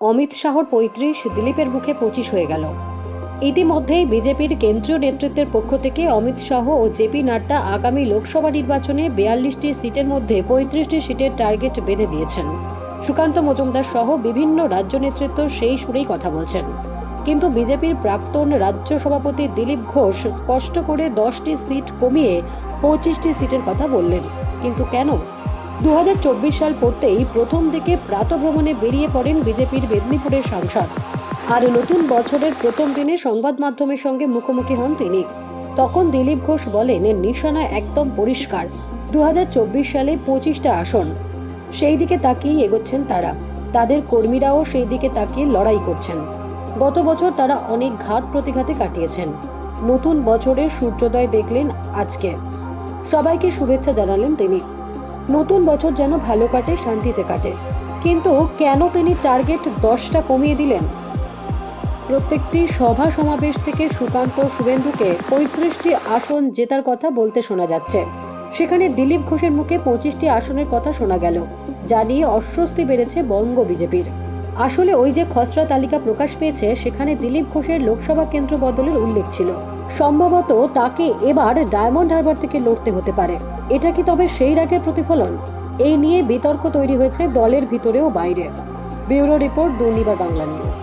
অমিত শাহর পঁয়ত্রিশ, দিলীপের মুখে পঁচিশ হয়ে গেল। ইতিমধ্যেই বিজেপির কেন্দ্রীয় নেতৃত্বের পক্ষ থেকে অমিত শাহ ও জেপি নাড্ডা আগামী লোকসভা নির্বাচনে বিয়াল্লিশটি সিটের মধ্যে পঁয়ত্রিশটি সিটের টার্গেট বেঁধে দিয়েছেন। সুকান্ত মজুমদার সহ বিভিন্ন রাজ্য নেতৃত্ব সেই সুরেই কথা বলছেন। কিন্তু বিজেপির প্রাক্তন রাজ্য সভাপতি দিলীপ ঘোষ স্পষ্ট করে দশটি সিট কমিয়ে পঁচিশটি সিটের কথা বললেন। কিন্তু কেন? দু হাজার চব্বিশ সাল পড়তেই প্রথম দিকে প্রাতভ্রমণে বেরিয়ে পড়েন বিজেপির মেদিনীপুরের সাংসদ। আর নতুন বছরের প্রথম দিনে সংবাদ মাধ্যমের সঙ্গে মুখোমুখি হন তিনি। তখন দিলীপ ঘোষ বলেন, এর নিশানা একদম পরিষ্কার। দু হাজার চব্বিশ সালে পঁচিশটা আসন। সেই দিকে তাকিয়ে এগোচ্ছেন তারা। তাদের কর্মীরাও সেই দিকে তাকিয়ে লড়াই করছেন। গত বছর তারা অনেক ঘাত প্রতিঘাতে কাটিয়েছেন। নতুন বছরের সূর্যোদয় দেখলেন আজকে। সবাইকে শুভেচ্ছা জানালেন তিনি। নতুন বছর যেন ভালো কাটে, শান্তিতে কাটে। কিন্তু কেন তিনি টার্গেট দশটা কমিয়ে দিলেন? প্রত্যেকটি সভা সমাবেশ থেকে সুকান্ত শুভেন্দুকে পঁয়ত্রিশটি আসন জেতার কথা বলতে শোনা যাচ্ছে। সেখানে দিলীপ ঘোষের মুখে পঁচিশটি আসনের কথা শোনা গেল, যা নিয়ে অস্বস্তি বেড়েছে বঙ্গ বিজেপির। আসলে ওই যে খসড়া তালিকা প্রকাশ পেয়েছে, সেখানে দিলীপ ঘোষের লোকসভা কেন্দ্র বদলের উল্লেখ ছিল। সম্ভবত তাকে এবার ডায়মন্ড হারবার থেকে লড়তে হতে পারে। এটা কি তবে সেই রাগের প্রতিফলন? এই নিয়ে বিতর্ক তৈরি হয়েছে দলের ভিতরে ও বাইরে। Bureau report Durnibar Bangla news.